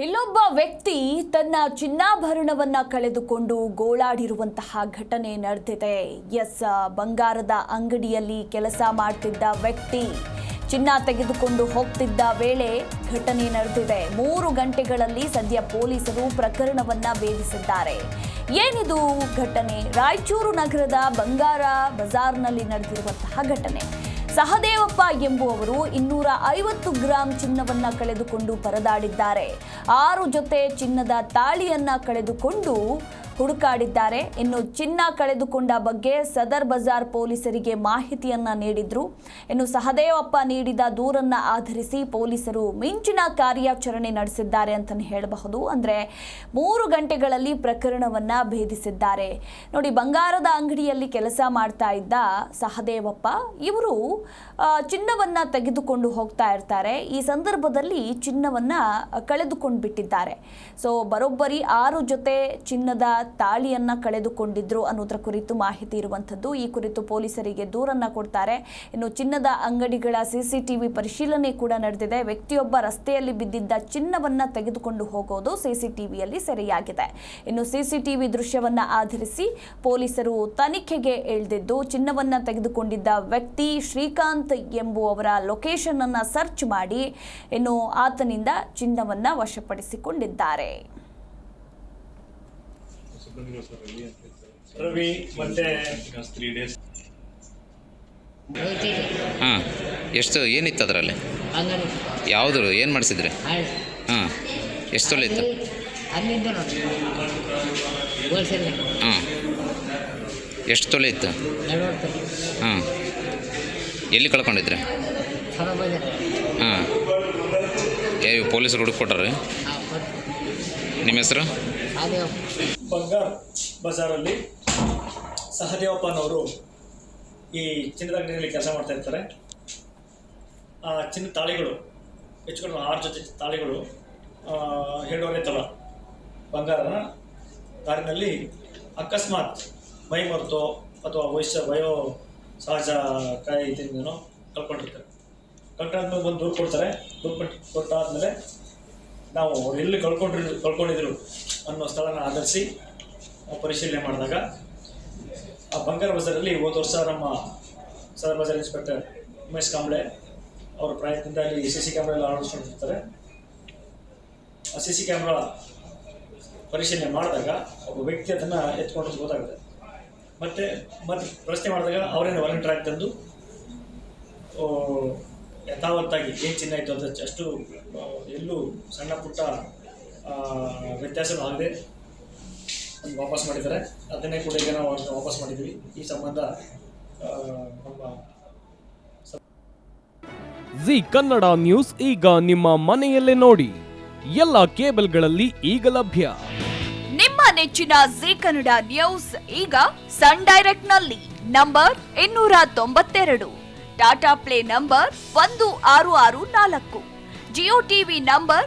ಇಲ್ಲೊಬ್ಬ ವ್ಯಕ್ತಿ ತನ್ನ ಚಿನ್ನಾಭರಣವನ್ನ ಕಳೆದುಕೊಂಡು ಗೋಳಾಡಿರುವಂತಹ ಘಟನೆ ನಡೆದಿದೆ. ಎಸ್, ಬಂಗಾರದ ಅಂಗಡಿಯಲ್ಲಿ ಕೆಲಸ ಮಾಡ್ತಿದ್ದ ವ್ಯಕ್ತಿ ಚಿನ್ನ ತೆಗೆದುಕೊಂಡು ಹೋಗ್ತಿದ್ದ ವೇಳೆ ಘಟನೆ ನಡೆದಿದೆ. ಮೂರು ಗಂಟೆಗಳಲ್ಲಿ ಸದ್ಯ ಪೊಲೀಸರು ಪ್ರಕರಣವನ್ನ ಭೇದಿಸಿದ್ದಾರೆ. ಏನಿದು ಘಟನೆ? ರಾಯಚೂರು ನಗರದ ಬಂಗಾರ ಬಜಾರ್ನಲ್ಲಿ ನಡೆದಿರುವಂತಹ ಘಟನೆ. ಸಹದೇವಪ್ಪ ಎಂಬುವವರು ಇನ್ನೂರ ಐವತ್ತು ಗ್ರಾಂ ಚಿನ್ನವನ್ನ ಕಳೆದುಕೊಂಡು ಪರದಾಡಿದ್ದಾರೆ. ಆರು ಜೊತೆ ಚಿನ್ನದ ತಾಳಿಯನ್ನ ಕಳೆದುಕೊಂಡು ಹುಡುಕಾಡಿದ್ದಾರೆ. ಇನ್ನು ಚಿನ್ನ ಕಳೆದುಕೊಂಡ ಬಗ್ಗೆ ಸದರ್ ಬಜಾರ್ ಪೊಲೀಸರಿಗೆ ಮಾಹಿತಿಯನ್ನ ನೀಡಿದ್ರು. ಇನ್ನು ಸಹದೇವಪ್ಪ ನೀಡಿದ ದೂರನ್ನ ಆಧರಿಸಿ ಪೊಲೀಸರು ಮಿಂಚಿನ ಕಾರ್ಯಾಚರಣೆ ನಡೆಸಿದ್ದಾರೆ ಅಂತಲೇ ಹೇಳಬಹುದು. ಅಂದ್ರೆ ಮೂರು ಗಂಟೆಗಳಲ್ಲಿ ಪ್ರಕರಣವನ್ನ ಭೇದಿಸಿದ್ದಾರೆ. ನೋಡಿ, ಬಂಗಾರದ ಅಂಗಡಿಯಲ್ಲಿ ಕೆಲಸ ಮಾಡ್ತಾ ಇದ್ದ ಸಹದೇವಪ್ಪ ಇವರು ಚಿನ್ನವನ್ನ ತೆಗೆದುಕೊಂಡು ಹೋಗ್ತಾ ಇರ್ತಾರೆ. ಈ ಸಂದರ್ಭದಲ್ಲಿ ಚಿನ್ನವನ್ನ ಕಳೆದುಕೊಂಡು ಬಿಟ್ಟಿದ್ದಾರೆ ಸೊ, ಬರೋಬ್ಬರಿ ಆರು ಜೊತೆ ಚಿನ್ನದ ತಾಳಿಯನ್ನ ಕಳೆದುಕೊಂಡಿದ್ರು ಅನ್ನೋದ್ರ ಕುರಿತು ಮಾಹಿತಿ ಇರುವಂಥದ್ದು. ಈ ಕುರಿತು ಪೊಲೀಸರಿಗೆ ದೂರನ್ನ ಕೊಡ್ತಾರೆ. ಇನ್ನು ಚಿನ್ನದ ಅಂಗಡಿಗಳ ಸಿಸಿಟಿವಿ ಪರಿಶೀಲನೆ ಕೂಡ ನಡೆದಿದೆ. ವ್ಯಕ್ತಿಯೊಬ್ಬ ರಸ್ತೆಯಲ್ಲಿ ಬಿದ್ದಿದ್ದ ಚಿನ್ನವನ್ನ ತೆಗೆದುಕೊಂಡು ಹೋಗೋದು ಸಿಸಿಟಿವಿಯಲ್ಲಿ ಸೆರೆಯಾಗಿದೆ. ಇನ್ನು ಸಿಸಿಟಿವಿ ದೃಶ್ಯವನ್ನ ಆಧರಿಸಿ ಪೊಲೀಸರು ತನಿಖೆಗೆ ಇಳಿದಿದ್ದು, ಚಿನ್ನವನ್ನ ತೆಗೆದುಕೊಂಡಿದ್ದ ವ್ಯಕ್ತಿ ಶ್ರೀಕಾಂತ್ ಎಂಬುವವರ ಲೊಕೇಶನ್ ಅನ್ನ ಸರ್ಚ್ ಮಾಡಿ, ಇನ್ನು ಆತನಿಂದ ಚಿನ್ನವನ್ನ ವಶಪಡಿಸಿಕೊಂಡಿದ್ದಾರೆ. ರವಿ ಮತ್ತೆ ತ್ರೀ ಡೇಸ್ ಹೋಗ್ತೀರಿ ಹಾಂ ಎಷ್ಟು ಏನಿತ್ತು ಅದರಲ್ಲಿ? ಯಾವ್ದು ಏನು ಮಾಡಿಸಿದ್ರಿ? ಹಾಂ ಎಷ್ಟು ತೊಲೆ ಇತ್ತು? ಹಾಂ ಎಷ್ಟು ತೊಲೆ ಇತ್ತು? ಹಾಂ ಎಲ್ಲಿ ಕಳ್ಕೊಂಡಿದ್ರಿ? ಹಾ ಏ ಪೊಲೀಸರು ಹುಡುಕ್ ಕೊಟ್ಟಾರೆ? ನಿಮ್ಮ ಹೆಸರು? ಬಂಗಾರ್ ಬಜಾರಲ್ಲಿ ಸಹದೇವಪ್ಪನವರು ಈ ಚಿನ್ನದ ಅಂಗಡಿಯಲ್ಲಿ ಕೆಲಸ ಮಾಡ್ತಾ ಇರ್ತಾರೆ. ಆ ಚಿನ್ನ ತಾಳಿಗಳು, ಹೆಚ್ಚು ಕಡಿಮೆ ಆರು ಜೊತೆ ತಾಳಿಗಳು ಎರಡೂವರೆ ತೊಲ ಬಂಗಾರನ ದಾರಿನಲ್ಲಿ ಅಕಸ್ಮಾತ್ ಮೈ ಮರೆತೋ ಅಥವಾ ವಯಸ್ಸ, ವಯೋ ಸಹಜ ಕಾಯಿ ಇದನ್ನು ಕಳ್ಕೊಂಡಿರ್ತಾರೆ. ಬಂದು ದೂರು ಕೊಡ್ತಾರೆ. ದೂರು ಕೊಟ್ಟು ಕೊಟ್ಟಾದ್ಮೇಲೆ ನಾವು ಅವ್ರು ಎಲ್ಲಿ ಕಳ್ಕೊಂಡ್ರಿ ಕಳ್ಕೊಂಡಿದ್ರು ಅನ್ನೋ ಸ್ಥಳನ ಆಧರಿಸಿ ಪರಿಶೀಲನೆ ಮಾಡಿದಾಗ ಆ ಬಂಗಾರ ಬಜಾರಲ್ಲಿ ಹೋದ ವರ್ಷ ನಮ್ಮ ಸದರ್ ಬಜಾರ್ ಇನ್ಸ್ಪೆಕ್ಟರ್ ಉಮೇಶ್ ಕಾಂಬ್ಳೆ ಅವರ ಪ್ರಯತ್ನದಿಂದ ಅಲ್ಲಿ ಸಿ ಸಿ ಕ್ಯಾಮ್ರಾ ಎಲ್ಲ ಅಳವಡಿಸ್ಕೊಂಡಿರ್ತಾರೆ. ಆ ಸಿ ಸಿ ಕ್ಯಾಮ್ರಾ ಪರಿಶೀಲನೆ ಮಾಡಿದಾಗ ಒಬ್ಬ ವ್ಯಕ್ತಿ ಅದನ್ನು ಎತ್ಕೊಂಡು ಗೊತ್ತಾಗುತ್ತೆ ಮತ್ತೆ ಮತ್ತೆ ಪ್ರಶ್ನೆ ಮಾಡಿದಾಗ ಅವರೇನು ವಾಲಂಟಿಯರ್ ತಂದು ಆ, ಯಥಾವತ್ತಾಗಿ ಏನು ಚಿನ್ನ ಇತ್ತು ಅಂತ ಅಷ್ಟು ಎಲ್ಲೂ ಸಣ್ಣ ಪುಟ್ಟ ನಮ್ಗೆ ವಾಪಸ್ ಮಾಡಿದ್ದಾರೆ. ಅದನ್ನೇ ಕೂಡ ಈಗ ನಾವು ವಾಪಸ್ ಮಾಡಿದ್ವಿ ಈ ಸಂಬಂಧ ನಮ್ಮ ಜಿ ಕನ್ನಡ ನ್ಯೂಸ್ ಈಗ ನಿಮ್ಮ ಮನೆಯಲ್ಲೇ ನೋಡಿ. ಎಲ್ಲ ಕೇಬಲ್ಗಳಲ್ಲಿ ಈಗ ಲಭ್ಯ. ನಿಮ್ಮ ನೆಚ್ಚಿನ ಜಿ ಕನ್ನಡ ನ್ಯೂಸ್ ಈಗ ಸನ್ ಡೈರೆಕ್ಟ್ನಲ್ಲಿ ನಂಬರ್ ಇನ್ನೂರ ತೊಂಬತ್ತೆರಡು ಟಾಟಾ ಪ್ಲೇ ನಂಬರ್ ಒಂದು ಆರು ಆರು ನಾಲ್ಕು ಜಿಯೋ ಟಿವಿ ನಂಬರ್